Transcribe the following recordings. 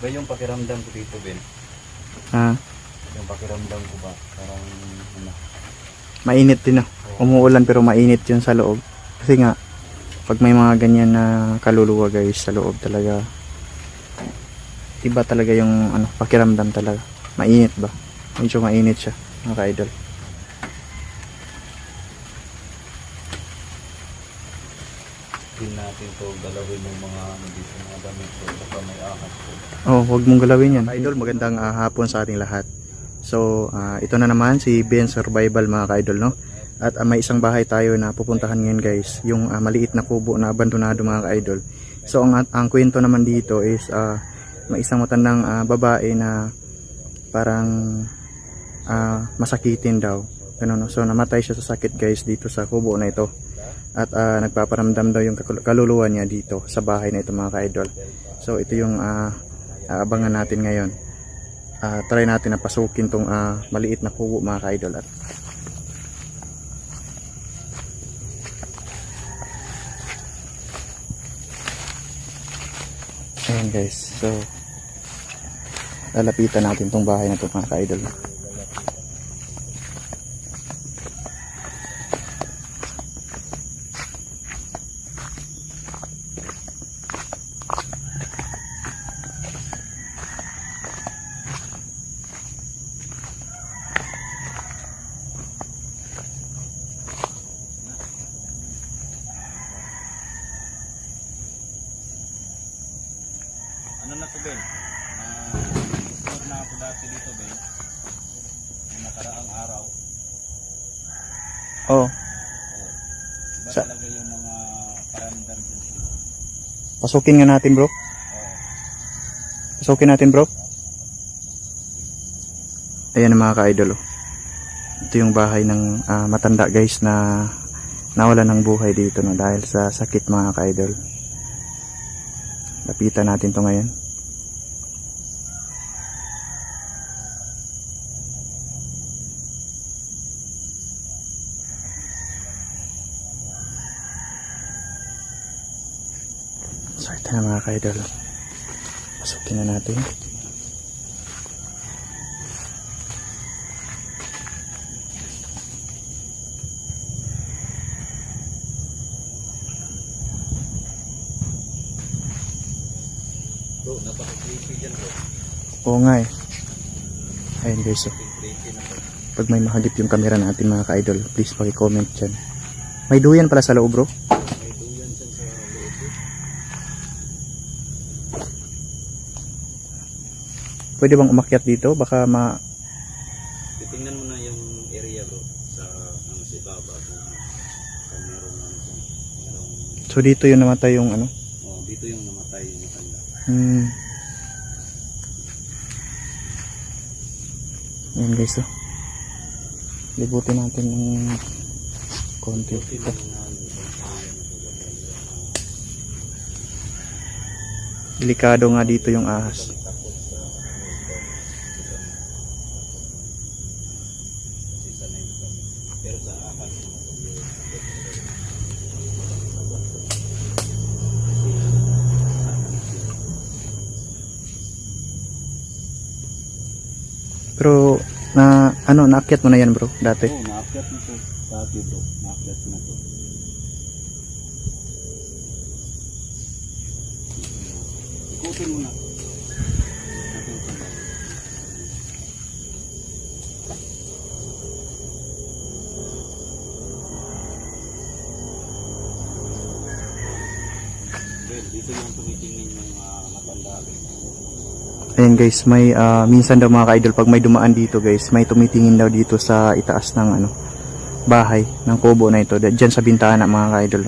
Ba yung pakiramdam ko dito, Ben? Ah, Yung pakiramdam ko ba? Parang, ano, mainit din ah. Umuulan pero mainit yun sa loob. Kasi nga, pag may mga ganyan na kaluluwa guys sa loob talaga, iba talaga yung ano, pakiramdam talaga. Mainit ba? Medyo mainit siya, mga ka-idol. feel natin to galawin yung mga, ano dito, mga damit ko. Baka may ahas ko. Oh, huwag mong galawin yan. Idol, magandang ah, hapon sa ating lahat. So, ah, ito na naman si Ben Survival mga ka-idol, no? At ah, may isang bahay tayo na pupuntahan ngayon guys, yung ah, maliit na kubo na abandonado mga ka-idol. So, ang, ang kwento naman dito is ah, may isang matandang ah, babae na parang ah, masakitin daw. Ganun, no? So, namatay siya sa sakit guys dito sa kubo na ito. At ah, nagpaparamdam daw yung kaluluwa niya dito sa bahay na ito mga ka-idol. So, ito yung ah, aabangan natin ngayon. Ah, try natin na pasukin tong ah, maliit na kubo mga ka-idol. At Ayan guys. So, lalapitan natin tong bahay na to mga ka-idol. Ako dati dito, Ben. Yung nakaraang araw. Oh, Iba Sa- talaga yung mga paramdam ko. pasukin nga natin bro. Oo. Pasukin natin bro. Ayan ang mga ka-idol. oh. Ito yung bahay ng ah, matanda guys na nawala ng buhay dito no dahil sa sakit mga ka-idol. Lapitan natin to ngayon. So ito na mga ka-idol. Pasukin na natin. Oo nga eh. Ayun guys, so, bro. pag may mahagip yung camera natin mga ka-idol, please paki-comment dyan. May duyan pala sa loob bro. May duyan dyan sa loob, bro. Pwede bang umakyat dito? Baka ma... Titingnan mo na yung area, bro. Sa, ano, si Baba. Kung, kung meron, kung merong, So dito yung namatay yung ano. oh, dito yung namatay yung matanda. Hmm. Ayan guys, so. Libutin natin ng konti. Ano, Delikado nga dito yung ahas. Pero na ano naakyat mo na yan bro dati. Oo, naakyat na to. Dati bro, naakyat na to. Ikutin mo na. Dito yung tumitingin yung uh, matanda. Ayan guys, may ah, minsan daw mga ka-idol pag may dumaan dito guys, may tumitingin daw dito sa itaas ng ano bahay ng kubo na ito, diyan sa bintana mga ka-idol.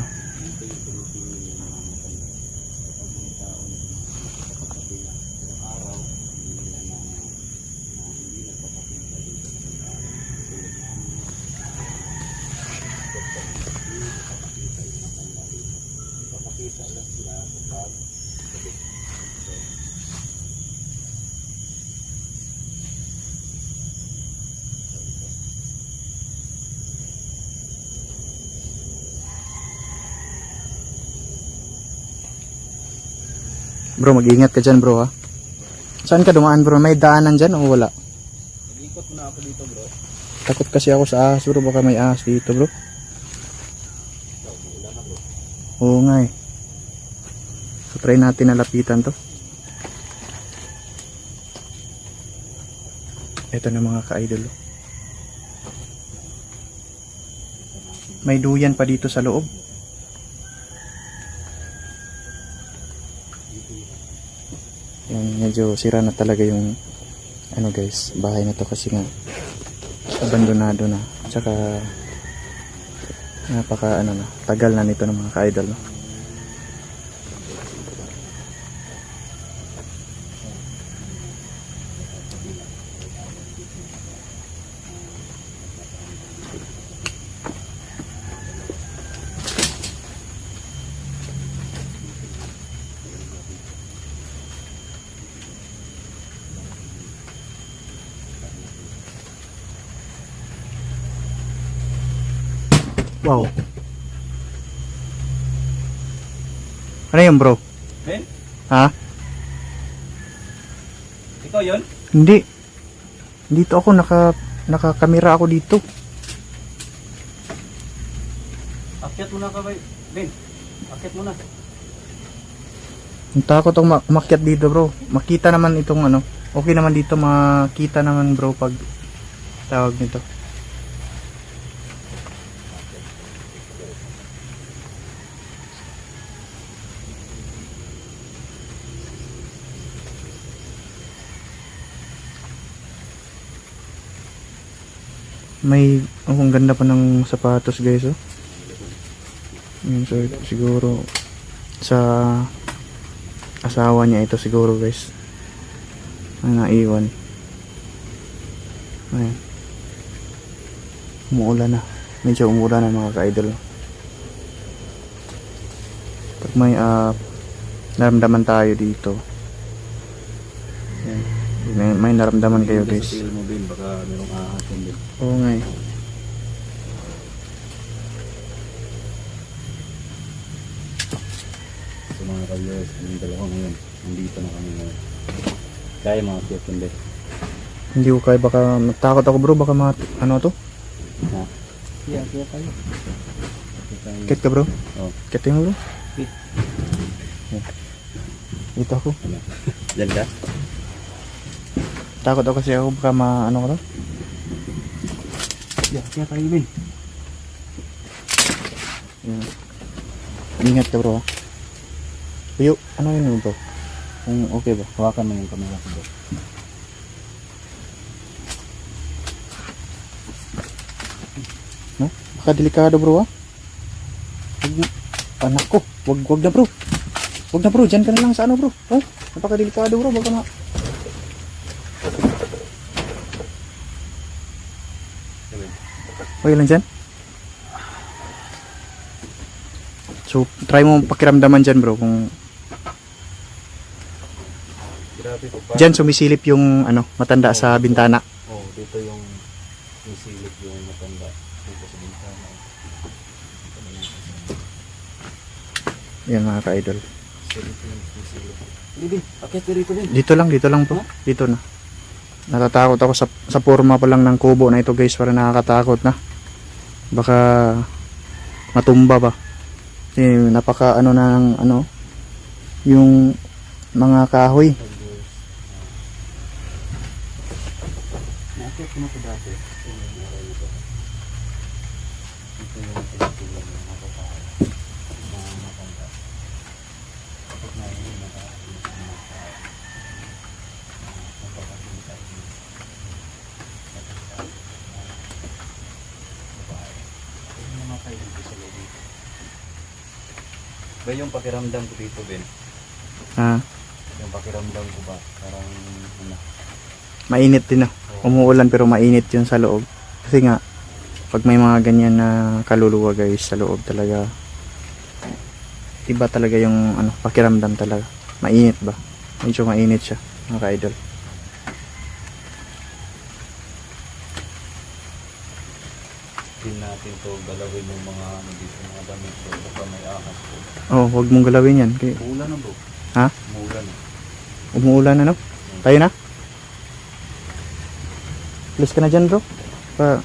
Bro, mag-ingat ka dyan bro ha. Saan ka dumaan bro? May daanan dyan o wala? Nag-ikot muna ako dito bro. Takot kasi ako sa ahas bro. Baka may ahas dito bro. Oo nga eh. So try natin na lapitan to. Ito na mga ka-idol. oh. May duyan pa dito sa loob. Yan, medyo sira na talaga yung ano guys, bahay na to kasi nga abandonado na. Tsaka napaka ano na, tagal na nito ng mga ka-idol. No? Wow. Ano yun bro? Ben, Ha? ikaw yun? Hindi. Dito ako naka nakakamera ako dito. Akyat muna ka ba? Ben, akyat muna. Ang takot ako ma- umakyat dito bro. Makita naman itong ano. Okay naman dito makita naman bro pag tawag nito. May, oh, ang ganda pa ng sapatos guys oh. Yun, so, siguro sa asawa niya ito siguro guys na naiwan ayan umuulan na medyo umuulan na mga ka-idol pag may uh, naramdaman tayo dito. May, may naramdaman kayo guys mo baka merong ahas yun Ben. oo nga eh So mga ka-viewers, yung dalawa ngayon, nandito na kami ngayon. Kaya mga yun Ben. hindi ko kaya baka matakot ako bro baka mat ano to Ha? Kaya, kaya kayo. Kit ka bro Oh, kit mo bro Kit. Dito ako ano? Diyan ka? Takot ako kasi ako baka ma ano ko to Kaya, kaya tayo Ben. Yan. Ingat ka bro. ha. Tuyo, ano yun bro? Kung okay ba? Hawakan mo yung camera ko bro. No? Baka delikado bro ha? Na. Anak ko, wag, wag na bro. Wag na bro, dyan ka na lang sa ano bro. Oh, napaka delikado bro, baka ma... Okay lang dyan? So, try mo pakiramdaman dyan bro kung Grabe po pa. sumisilip yung ano, matanda sa bintana. Oh, dito yung yung silip yung matanda dito sa bintana. Yan mga ka-idol. Dito lang, dito lang bro. Dito na. Natatakot ako sa, sa forma pa lang ng kubo na ito guys. Para nakakatakot na. Baka matumba ba. Kasi napaka ano ng ano. Yung mga kahoy. Naakyat ko na ito dati. Ito yung araw nito. Ito yung tinutulong ng mga babae. Mga matanda. Kapag naiinom na tayo, yung mga tao. Magpapakita yung matanda. Babae. Yung mga kayo dito sa loob dito. Ba yung pakiramdam ko dito, Ben? Ah, Yung pakiramdam ko ba? Parang ano? mainit din na. Umuulan pero mainit yun sa loob. Kasi nga, pag may mga ganyan na kaluluwa guys sa loob talaga, iba talaga yung ano, pakiramdam talaga. Mainit ba? Medyo mainit siya, mga ka-idol. Din natin to galawin yung mga ano dito, mga damit ko. Baka may ahas po. Oh, wag mong galawin yan. Kaya Umuulan na bro. Ha? Umuulan na. umuulan na no? Hmm. Tayo na? Please ka na dyan bro. Pa...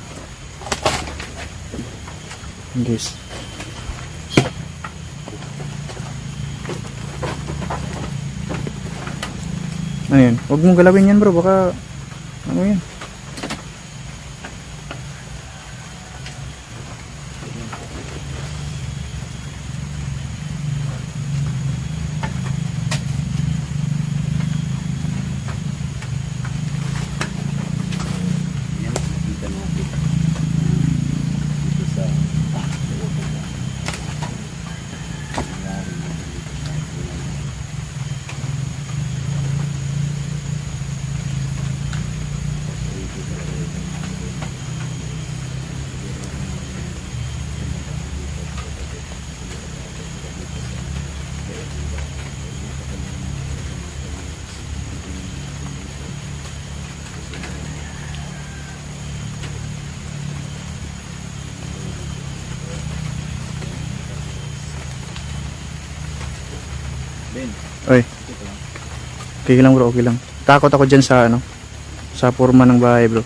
Guys. Ano yan? Huwag mong galawin yan bro. Baka... Ano? Yan, Ben, Oy. Okay lang bro, okay lang. Takot ako dyan sa ano, sa forma ng bahay bro.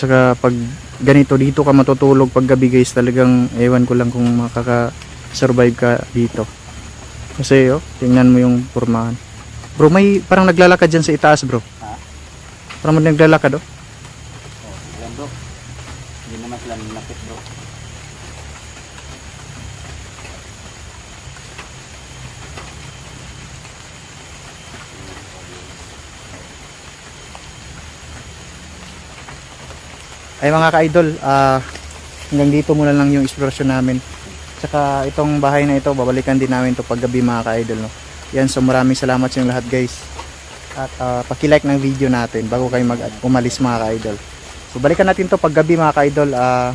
Tsaka pag ganito dito ka matutulog pag gabi guys, talagang ewan ko lang kung makaka-survive ka dito. Kasi oh, tingnan mo yung formahan. Bro, may parang naglalakad dyan sa itaas bro. Ha? Parang may naglalakad oh. Oh, yan bro. Hindi naman sila nanakit bro. Ay mga ka-idol, ah, hanggang dito muna lang yung explorasyon namin. Tsaka itong bahay na ito, babalikan din namin to paggabi mga ka-idol. No? Yan, so maraming salamat sa lahat guys. At ah, pakilike ng video natin bago kayo mag umalis mga ka-idol. So balikan natin to paggabi mga ka-idol. Ah,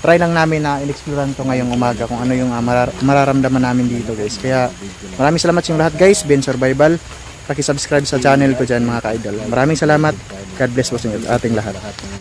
try lang namin na in-explorean to ngayong umaga kung ano yung ah, marar- mararamdaman namin dito guys. Kaya maraming salamat sa lahat guys. Ben Survival. Paki-subscribe sa channel ko dyan mga ka-idol. Maraming salamat. God bless po sa ating lahat.